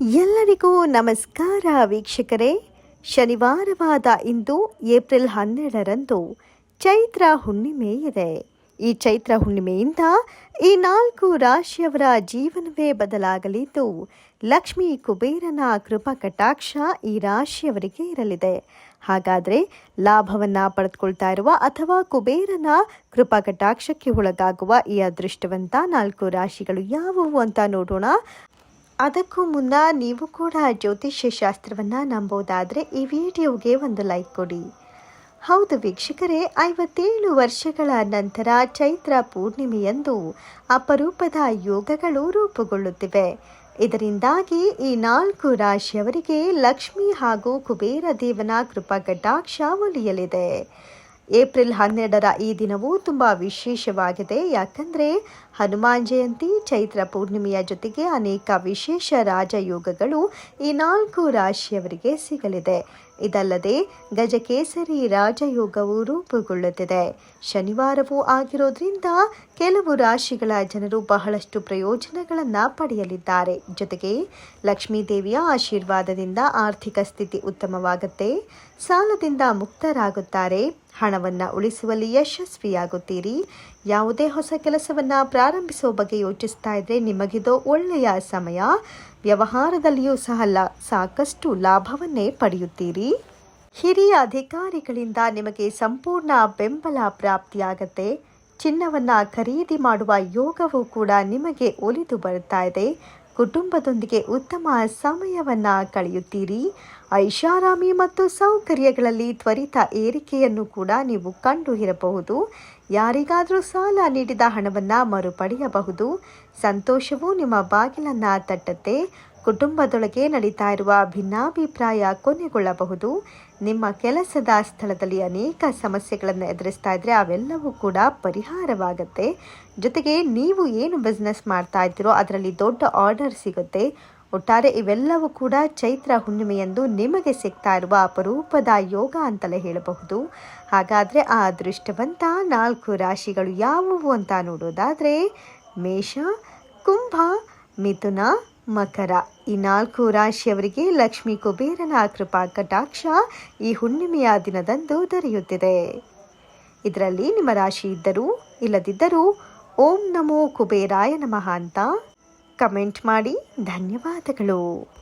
ಎಲ್ಲರಿಗೂ ನಮಸ್ಕಾರ ವೀಕ್ಷಕರೇ. ಶನಿವಾರವಾದ ಇಂದು ಏಪ್ರಿಲ್ ಹನ್ನೆರಡರಂದು ಚೈತ್ರ ಹುಣ್ಣಿಮೆ ಇದೆ ಈ ಚೈತ್ರ ಹುಣ್ಣಿಮೆಯಿಂದ ಈ ನಾಲ್ಕು ರಾಶಿಯವರ ಜೀವನವೇ ಬದಲಾಗಲಿದ್ದು, ಲಕ್ಷ್ಮೀ ಕುಬೇರನ ಕೃಪಾ ಕಟಾಕ್ಷ ಈ ರಾಶಿಯವರಿಗೆ ಇರಲಿದೆ. ಹಾಗಾದರೆ ಲಾಭವನ್ನು ಪಡೆದುಕೊಳ್ತಾ ಇರುವ ಅಥವಾ ಕುಬೇರನ ಕೃಪಾ ಕಟಾಕ್ಷಕ್ಕೆ ಒಳಗಾಗುವ ಈ ಅದೃಷ್ಟವಂತ ನಾಲ್ಕು ರಾಶಿಗಳು ಯಾವುವು ಅಂತ ನೋಡೋಣ. ಅದಕ್ಕೂ ಮುನ್ನ ನೀವು ಕೂಡ ಜ್ಯೋತಿಷ್ಯ ಶಾಸ್ತ್ರವನ್ನು ನಂಬೋದಾದರೆ ಈ ವಿಡಿಯೋಗೆ ಒಂದು ಲೈಕ್ ಕೊಡಿ. ಹೌದು ವೀಕ್ಷಕರೇ, ಐವತ್ತೇಳು ವರ್ಷಗಳ ನಂತರ ಚೈತ್ರ ಪೂರ್ಣಿಮೆಯಂದು ಅಪರೂಪದ ಯೋಗಗಳು ರೂಪುಗೊಳ್ಳುತ್ತಿವೆ. ಇದರಿಂದಾಗಿ ಈ ನಾಲ್ಕು ರಾಶಿಯವರಿಗೆ ಲಕ್ಷ್ಮಿ ಹಾಗೂ ಕುಬೇರ ದೇವನ ಕೃಪಾ ಒಲಿಯಲಿದೆ. ಏಪ್ರಿಲ್ ಹನ್ನೆರಡರ ಈ ದಿನವು ತುಂಬ ವಿಶೇಷವಾಗಿದೆ. ಯಾಕಂದರೆ ಹನುಮಾನ್ ಜಯಂತಿ, ಚೈತ್ರ ಪೂರ್ಣಿಮೆಯ ಜೊತೆಗೆ ಅನೇಕ ವಿಶೇಷ ರಾಜಯೋಗಗಳು ಈ ನಾಲ್ಕು ರಾಶಿಯವರಿಗೆ ಸಿಗಲಿದೆ. ಇದಲ್ಲದೆ ಗಜಕೇಸರಿ ರಾಜಯೋಗವು ರೂಪುಗೊಳ್ಳುತ್ತಿದೆ. ಶನಿವಾರವೂ ಆಗಿರೋದ್ರಿಂದ ಕೆಲವು ರಾಶಿಗಳ ಜನರು ಬಹಳಷ್ಟು ಪ್ರಯೋಜನಗಳನ್ನು ಪಡೆಯಲಿದ್ದಾರೆ. ಜೊತೆಗೆ ಲಕ್ಷ್ಮೀದೇವಿಯ ಆಶೀರ್ವಾದದಿಂದ ಆರ್ಥಿಕ ಸ್ಥಿತಿ ಉತ್ತಮವಾಗುತ್ತೆ, ಸಾಲದಿಂದ ಮುಕ್ತರಾಗುತ್ತಾರೆ. ಹಣವನ್ನು ಉಳಿಸುವಲ್ಲಿ ಯಶಸ್ವಿಯಾಗುತ್ತೀರಿ. ಯಾವುದೇ ಹೊಸ ಕೆಲಸವನ್ನು ಪ್ರಾರಂಭಿಸುವ ಬಗ್ಗೆ ಯೋಚಿಸ್ತಾ ಇದ್ರೆ ನಿಮಗಿದು ಒಳ್ಳೆಯ ಸಮಯ. ವ್ಯವಹಾರದಲ್ಲಿಯೂ ಸಹ ಸಾಕಷ್ಟು ಲಾಭವನ್ನೇ ಪಡೆಯುತ್ತೀರಿ. ಹಿರಿಯ ಅಧಿಕಾರಿಗಳಿಂದ ನಿಮಗೆ ಸಂಪೂರ್ಣ ಬೆಂಬಲ ಪ್ರಾಪ್ತಿಯಾಗತ್ತೆ. ಚಿನ್ನವನ್ನ ಖರೀದಿ ಮಾಡುವ ಯೋಗವು ಕೂಡ ನಿಮಗೆ ಒಲಿದು ಬರುತ್ತಾ ಇದೆ. ಕುಟುಂಬದೊಂದಿಗೆ ಉತ್ತಮ ಸಮಯವನ್ನು ಕಳೆಯುತ್ತೀರಿ. ಐಷಾರಾಮಿ ಮತ್ತು ಸೌಕರ್ಯಗಳಲ್ಲಿ ತ್ವರಿತ ಏರಿಕೆಯನ್ನು ಕೂಡ ನೀವು ಕಂಡು ಇರಬಹುದು ಯಾರಿಗಾದರೂ ಸಾಲ ನೀಡಿದ ಹಣವನ್ನು ಮರುಪಡೆಯಬಹುದು. ಸಂತೋಷವು ನಿಮ್ಮ ಬಾಗಿಲನ್ನು ತಟ್ಟತ್ತೆ. ಕುಟುಂಬದೊಳಗೆ ನಡೀತಾ ಇರುವ ಭಿನ್ನಾಭಿಪ್ರಾಯ ಕೊನೆಗೊಳ್ಳಬಹುದು. ನಿಮ್ಮ ಕೆಲಸದ ಸ್ಥಳದಲ್ಲಿ ಅನೇಕ ಸಮಸ್ಯೆಗಳನ್ನು ಎದುರಿಸ್ತಾ ಇದ್ದರೆ ಅವೆಲ್ಲವೂ ಕೂಡ ಪರಿಹಾರವಾಗುತ್ತೆ. ಜೊತೆಗೆ ನೀವು ಏನು ಬಿಸ್ನೆಸ್ ಮಾಡ್ತಾ ಇದ್ದೀರೋ ಅದರಲ್ಲಿ ದೊಡ್ಡ ಆರ್ಡರ್ ಸಿಗುತ್ತೆ. ಒಟ್ಟಾರೆ ಇವೆಲ್ಲವೂ ಕೂಡ ಚೈತ್ರ ಹುಣ್ಣಿಮೆಯಂದು ನಿಮಗೆ ಸಿಗ್ತಾ ಇರುವ ಅಪರೂಪದ ಯೋಗ ಅಂತಲೇ ಹೇಳಬಹುದು. ಹಾಗಾದರೆ ಆ ಅದೃಷ್ಟವಂತ ನಾಲ್ಕು ರಾಶಿಗಳು ಯಾವುವು ಅಂತ ನೋಡೋದಾದರೆ ಮೇಷ, ಕುಂಭ, ಮಿಥುನ ಮಕರ. ಈ ನಾಲ್ಕು ರಾಶಿಯವರಿಗೆ ಲಕ್ಷ್ಮೀ ಕುಬೇರನ ಕೃಪಾ ಕಟಾಕ್ಷ ಈ ಹುಣ್ಣಿಮೆಯ ದಿನದಂದು ದೊರೆಯುತ್ತಿದೆ. ಇದರಲ್ಲಿ ನಿಮ್ಮ ರಾಶಿ ಇದ್ದರೂ ಇಲ್ಲದಿದ್ದರೂ ಓಂ ನಮೋ ಕುಬೇರಾಯ ನಮಃ ಅಂತ ಕಮೆಂಟ್ ಮಾಡಿ ಧನ್ಯವಾದಗಳು.